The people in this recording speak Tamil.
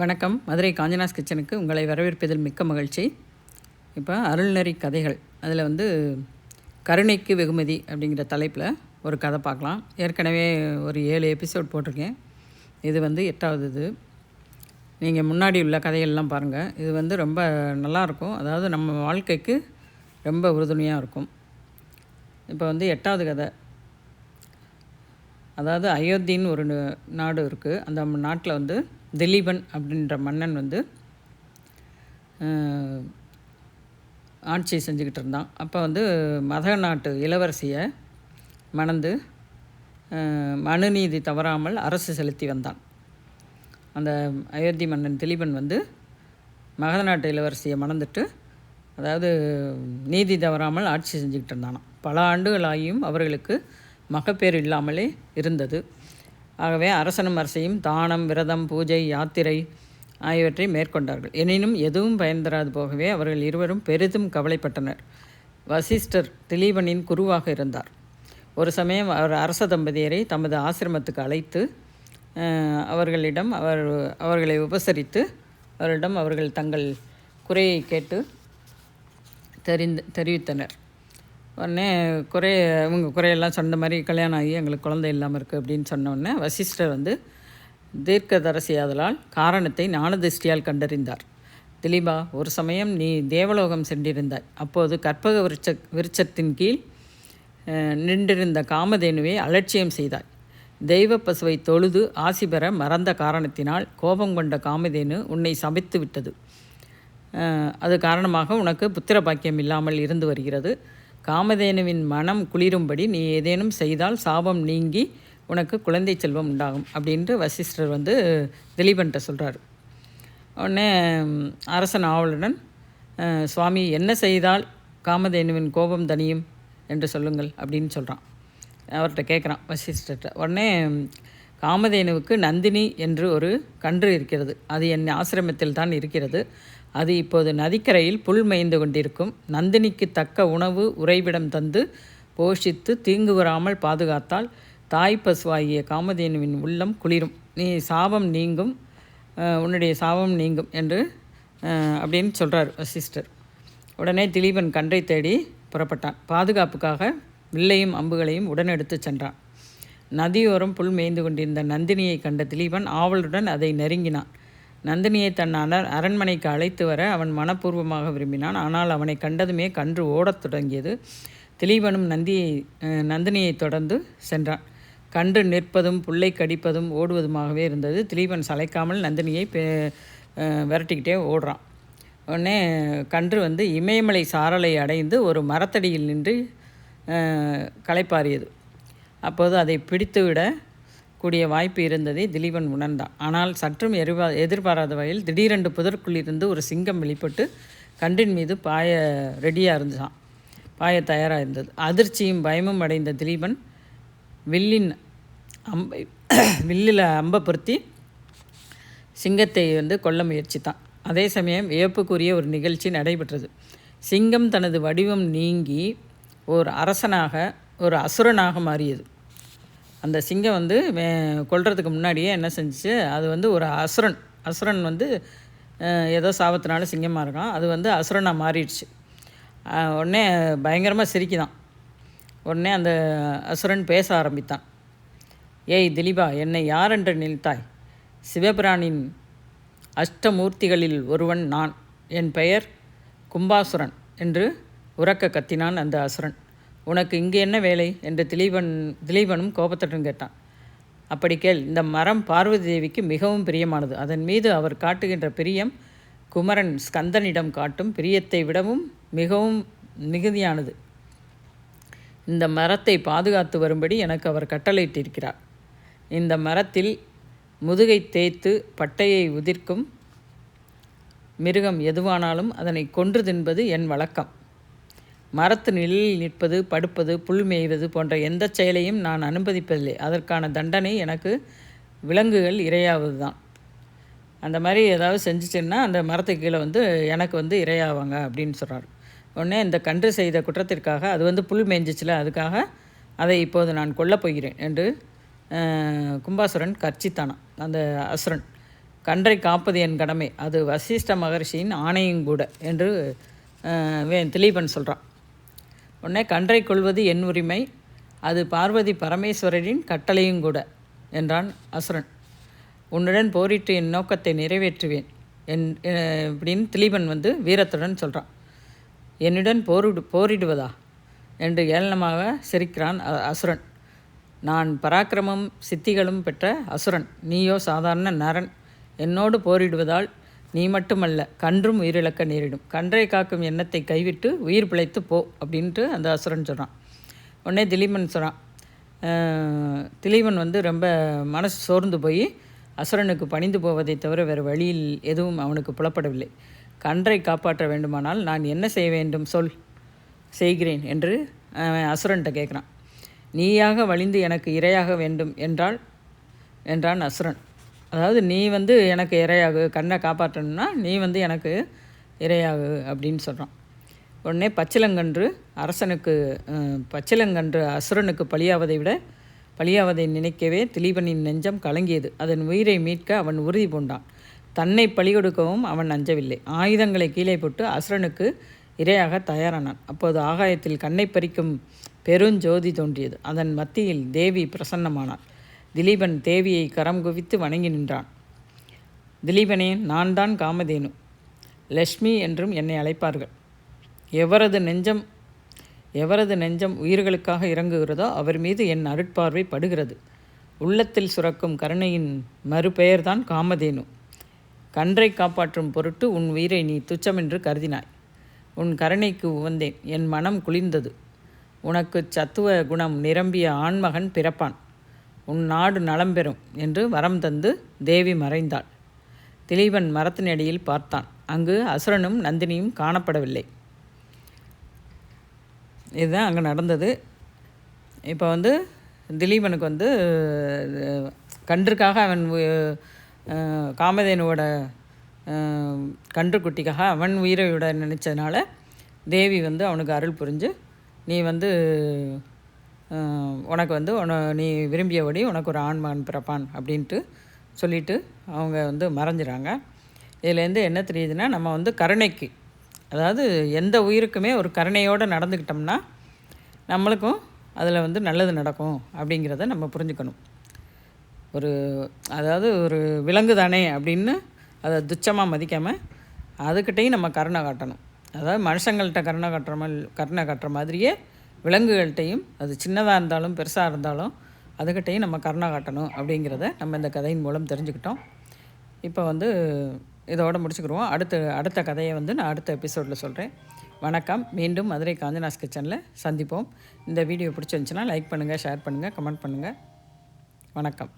வணக்கம். மதுரை காஞ்சனாஸ் கிச்சனுக்கு உங்களை வரவேற்பதில் மிக்க மகிழ்ச்சி. இப்போ அருள்நெறி கதைகள். அதில் வந்து கருணைக்கு வெகுமதி அப்படிங்கிற தலைப்பில் ஒரு கதை பார்க்கலாம். ஏற்கனவே ஒரு ஏழு எபிசோட் போட்டிருக்கேன். இது வந்து எட்டாவது இது. நீங்கள் முன்னாடி உள்ள கதைகள்லாம் பாருங்கள் இது வந்து ரொம்ப நல்லாயிருக்கும். அதாவது நம்ம வாழ்க்கைக்கு ரொம்ப உறுதுணையாக இருக்கும். இப்போ வந்து எட்டாவது கதை. அதாவது அயோத்தின்னு ஒரு நாடு இருக்குது அந்த நாட்டில் வந்து திலீபன் அப்படின்ற மன்னன் வந்து ஆட்சி செஞ்சுக்கிட்டு இருந்தான். அப்போ வந்து மத நாட்டு இளவரசியை மணந்து மனுநீதி தவறாமல் அரசு செலுத்தி வந்தான். அந்த அயோத்தி மன்னன் திலீபன் வந்து மகத நாட்டு இளவரசியை மணந்துட்டு அதாவது நீதி தவறாமல் ஆட்சி செஞ்சுக்கிட்டு இருந்தானாம். பல ஆண்டுகளாகியும் அவர்களுக்கு மகப்பேறு இல்லாமலே இருந்தது. ஆகவே அரசனும் அரசையும் தானம் விரதம் பூஜை யாத்திரை ஆகியவற்றை மேற்கொண்டார்கள். எனினும் எதுவும் பயன் தராது போகவே அவர்கள் இருவரும் பெரிதும் கவலைப்பட்டனர். வசிஷ்டர் திலீபனின் குருவாக இருந்தார். ஒரு சமயம் அவர் அரச தம்பதியரை தமது ஆசிரமத்துக்கு அழைத்து அவர்களிடம் அவர் அவர்களை உபசரித்து அவர்களிடம் அவர்கள் தங்கள் குறையை கேட்டு தெரிந்து தெரிவித்தனர். உடனே குறை இவங்க குறையெல்லாம் சொன்ன மாதிரி கல்யாணம் ஆகி எங்களுக்கு குழந்தை இல்லாமல் இருக்குது அப்படின்னு சொன்னோடனே வசிஷ்டர் வந்து தீர்க்கதரசியாதலால் காரணத்தை ஞானதிஷ்டியால் கண்டறிந்தார். திலீபா ஒரு சமயம் நீ தேவலோகம் சென்றிருந்தாய். அப்போது கற்பக விருட்ச விருட்சத்தின் கீழ் நின்றிருந்த காமதேனுவை அலட்சியம் செய்தாய். தெய்வ பசுவை தொழுது ஆசி பெற மறந்த காரணத்தினால் கோபம் கொண்ட காமதேனு உன்னை சபித்து விட்டது அது காரணமாக உனக்கு புத்திர பாக்கியம் இல்லாமல் இருந்து வருகிறது. காமதேனுவின் மனம் குளிரும்படி நீ ஏதேனும் செய்தால் சாபம் நீங்கி உனக்கு குழந்தை செல்வம் உண்டாகும் அப்படின்ட்டு வசிஷ்டர் வந்து திலீபன்ட்ட சொல்கிறாரு உடனே அரசன் ஆவலுடன் சுவாமி என்ன செய்தால் காமதேனுவின் கோபம் தனியும் என்று சொல்லுங்கள் அப்படின்னு சொல்கிறான் அவர்கிட்ட கேட்குறான் வசிஷ்டர்கிட்ட. உடனே காமதேனுவுக்கு நந்தினி என்று ஒரு கன்று இருக்கிறது. அது என் ஆசிரமத்தில் தான் இருக்கிறது. அது இப்போது நதிக்கரையில் புல் மேய்ந்து கொண்டிருக்கும். நந்தினிக்கு தக்க உணவு உறைவிடம் தந்து போஷித்து தீங்கு வராமல் பாதுகாத்தால் தாய் பசுவாகிய காமதேனுவின் உள்ளம் குளிரும். நீ சாபம் நீங்கும் உன்னுடைய சாபம் நீங்கும் என்று அப்படின்னு சொல்கிறார் வசிஷ்டர் உடனே திலீபன் கன்றை தேடி புறப்பட்டான். பாதுகாப்புக்காக வில்லையும் அம்புகளையும் உடனெடுத்து சென்றான். நதியோரம் புல் மேய்ந்து கொண்டிருந்த நந்தினியை கண்ட திலீபன் ஆவலுடன் அதை நெருங்கினான். நந்தினியை தன் அரண்மனைக்கு அழைத்து வர அவன் மனப்பூர்வமாக விரும்பினான். ஆனால் அவனை கண்டதுமே கன்று ஓடத் தொடங்கியது. திலீபனும் நந்தியை நந்தினியை தொடர்ந்து சென்றான். கன்று நிற்பதும் புல்லை கடிப்பதும் ஓடுவதுமாகவே இருந்தது. திலீபன் சளைக்காமல் நந்தினியை பெ- விரட்டிக்கிட்டே ஓடுறான். உடனே கன்று வந்து இமயமலை சாரலை அடைந்து ஒரு மரத்தடியில் நின்று களைப்பாரியது அப்போது அதை பிடித்துவிட கூடிய வாய்ப்பு இருந்ததை திலீபன் உணர்ந்தான். ஆனால் சற்றும் எரிவா எதிர்பாராத வகையில் திடீரென்று புதற்குள்ளிருந்து ஒரு சிங்கம் வெளிப்பட்டு கன்றின் மீது பாய ரெடியாக இருந்துச்சான் பாய தயாராக இருந்தது. அதிர்ச்சியும் பயமும் அடைந்த திலீபன் வில்லின் அம்பை வில்லில் அம்பை பொருத்தி சிங்கத்தை வந்து கொல்ல முயற்சித்தான். அதே சமயம் வியப்புக்குரிய ஒரு நிகழ்ச்சி நடைபெற்றது. சிங்கம் தனது வடிவம் நீங்கி ஒரு அரசனாக ஒரு அசுரனாக மாறியது. அந்த சிங்கம் வந்து வே- கொல்றதுக்கு முன்னாடியே என்ன செஞ்சுச்சு? அது வந்து ஒரு அசுரன். அசுரன் வந்து ஏதோ சாபத்தினால சிங்கமாக இருக்கான். அது வந்து அசுரனாக மாறிடுச்சு. உடனே பயங்கரமாக சிரிக்குதான். உடனே அந்த அசுரன் பேச ஆரம்பித்தான். ஏய் திலீபா என்னை யார் என்று நினைத்தாய்? சிவபிரானின் அஷ்டமூர்த்திகளில் ஒருவன் நான். என் பெயர் கும்பாசுரன் என்று உறக்க கத்தினான் அந்த அசுரன். உனக்கு இங்கே என்ன வேலை? என்று திலீபன் திலீபனும் கோபத்துடன் கேட்டான். அப்படி கேள் இந்த மரம் பார்வதி தேவிக்கு மிகவும் பிரியமானது. அதன் மீது அவர் காட்டுகின்ற பிரியம் குமரன் ஸ்கந்தனிடம் காட்டும் பிரியத்தை விடவும் மிகவும் மிகுதியானது. இந்த மரத்தை பாதுகாத்து வரும்படி எனக்கு அவர் கட்டளையிட்டிருக்கிறார். இந்த மரத்தில் முதுகை தேய்த்து பட்டையை உதிர்க்கும் மிருகம் எதுவானாலும் அதனை கொன்று தின்பது என் வழக்கம். மரத்து நிழலில் நிற்பது படுப்பது புல் மேய்வது போன்ற எந்த செயலையும் நான் அனுமதிப்பதில்லை. அதற்கான தண்டனை எனக்கு விலங்குகள் இரையாவது தான் அந்த மாதிரி ஏதாவது செஞ்சிச்சின்னா அந்த மரத்துக்கு கீழே வந்து எனக்கு வந்து இரையாவாங்க அப்படின்னு சொல்கிறார் உடனே இந்த கன்று செய்த குற்றத்திற்காக அது வந்து புல் மேய்ஞ்சிச்சுல அதுக்காக அதை இப்போது நான் கொல்லப் போகிறேன் என்று கும்பாசுரன் கர்ச்சித்தானான் அந்த அசுரன் கன்றை காப்பது என் கடமை. அது வசிஷ்ட மகர்ஷியின் ஆணையும் கூட என்று வே திலீபன் சொல்கிறான் உடனே கன்றை கொள்வது என் உரிமை அது பார்வதி பரமேஸ்வரரின் கட்டளையும் கூட என்றான் அசுரன். உன்னுடன் போரிட்டு என் நோக்கத்தை நிறைவேற்றுவேன் என் இப்படின்னு திலீபன் வந்து வீரத்துடன் சொல்கிறான் என்னுடன் போரிடு போரிடுவதா? என்று ஏளனமாக சிரிக்கிறான் அசுரன். நான் பராக்கிரமம் சித்திகளும் பெற்ற அசுரன். நீயோ சாதாரண நரன். என்னோடு போரிடுவதால் நீ மட்டுமல்ல கன்றும் உயிரிழக்க நேரிடும். கன்றை காக்கும் எண்ணத்தை கைவிட்டு உயிர் பிழைத்து போ அப்படின்ட்டு அந்த அசுரன் சொல்கிறான் உடனே திலீபன் சொல்கிறான் திலீபன் வந்து ரொம்ப மனசு சோர்ந்து போய் அசுரனுக்கு பணிந்து போவதை தவிர வேறு வழியில் எதுவும் அவனுக்கு புலப்படவில்லை. கன்றை காப்பாற்ற வேண்டுமானால் நான் என்ன செய்ய வேண்டும் சொல் செய்கிறேன் என்று அசுரன்கிட்ட கேட்குறான் நீயாக வழிந்து எனக்கு இரையாக வேண்டும் என்றால் என்றான் அசுரன். அதாவது நீ வந்து எனக்கு இரையாகு கண்ணை காப்பாற்றணும்னா நீ வந்து எனக்கு இரையாகு அப்படின்னு சொல்கிறான் உடனே பச்சிலங்கன்று அரசனுக்கு பச்சிலங்கன்று அசுரனுக்கு பலியாவதை விட பலியாவதை நினைக்கவே திலீபனின் நெஞ்சம் கலங்கியது. அதன் உயிரை மீட்க அவன் உறுதி பூண்டான். தன்னை பலிகொடுக்கவும் அவன் அஞ்சவில்லை. ஆயுதங்களை கீழே போட்டு அசுரனுக்கு இரையாக தயாரானான். அப்போது ஆகாயத்தில் கண்ணை பறிக்கும் பெருஞ்சோதி தோன்றியது. அதன் மத்தியில் தேவி பிரசன்னமானாள். திலீபன் தேவியை கரம் குவித்து வணங்கி நின்றான். திலீபனே நான் தான் காமதேனு. லக்ஷ்மி என்றும் என்னை அழைப்பார்கள். எவரது நெஞ்சம் எவரது நெஞ்சம் உயிர்களுக்காக இறங்குகிறதோ அவர் மீது என் அருட்பார்வை படுகிறது. உள்ளத்தில் சுரக்கும் கருணையின் மறுபெயர்தான் காமதேனு. கன்றை காப்பாற்றும் பொருட்டு உன் உயிரை நீ துச்சமென்று கருதினாய். உன் கருணைக்கு உவந்தேன். என் மனம் குளிர்ந்தது. உனக்கு சத்துவ குணம் நிரம்பிய ஆண்மகன் பிறப்பான். உன் நாடு நலம் பெறும் என்று வரம் தந்து தேவி மறைந்தாள். திலீபன் மரத்தினடியில் பார்த்தான். அங்கு அசுரனும் நந்தினியும் காணப்படவில்லை. இதுதான் அங்கே நடந்தது. இப்போ வந்து திலீபனுக்கு வந்து கன்றுக்காக அவன் காமதேனுவோட கன்றுக்குட்டிக்காக அவன் உயிரை விட நினச்சதுனால தேவி வந்து அவனுக்கு அருள் புரிஞ்சு நீ வந்து உனக்கு வந்து உன நீ விரும்பியபடி உனக்கு ஒரு ஆண்மான் பிறப்பான் அப்படின்ட்டு சொல்லிட்டு அவங்க வந்து மறைஞ்சிறாங்க. இதுலேருந்து என்ன தெரியுதுன்னா நம்ம வந்து கருணைக்கு அதாவது எந்த உயிருக்குமே ஒரு கருணையோடு நடந்துக்கிட்டோம்னா நம்மளுக்கும் அதில் வந்து நல்லது நடக்கும் அப்படிங்கிறத நம்ம புரிஞ்சுக்கணும். ஒரு அதாவது ஒரு விலங்கு தானே அப்படின்னு அதை துச்சமாக மதிக்காமல் அதுக்கிட்டையும் நம்ம கருணை காட்டணும். அதாவது மனுஷங்கள்கிட்ட கருணை காட்டுற மாதிரி கருணை காட்டுற மாதிரியே விலங்குகள்கிட்டையும் அது சின்னதாக இருந்தாலும் பெருசாக இருந்தாலும் அதுக்கிட்டையும் நம்ம கருணை காட்டணும் அப்படிங்கிறத நம்ம இந்த கதையின் மூலம் தெரிஞ்சுக்கிட்டோம். இப்போ வந்து இதோட முடிச்சுக்கிடுவோம். அடுத்த அடுத்த கதையை வந்து நான் அடுத்த எபிசோடில் சொல்கிறேன் வணக்கம். மீண்டும் மதுரை காஞ்சனாஸ் கிச்சனில் சந்திப்போம். இந்த வீடியோ பிடிச்சிருந்துச்சுன்னா லைக் பண்ணுங்கள் ஷேர் பண்ணுங்கள் கமெண்ட் பண்ணுங்கள் வணக்கம்.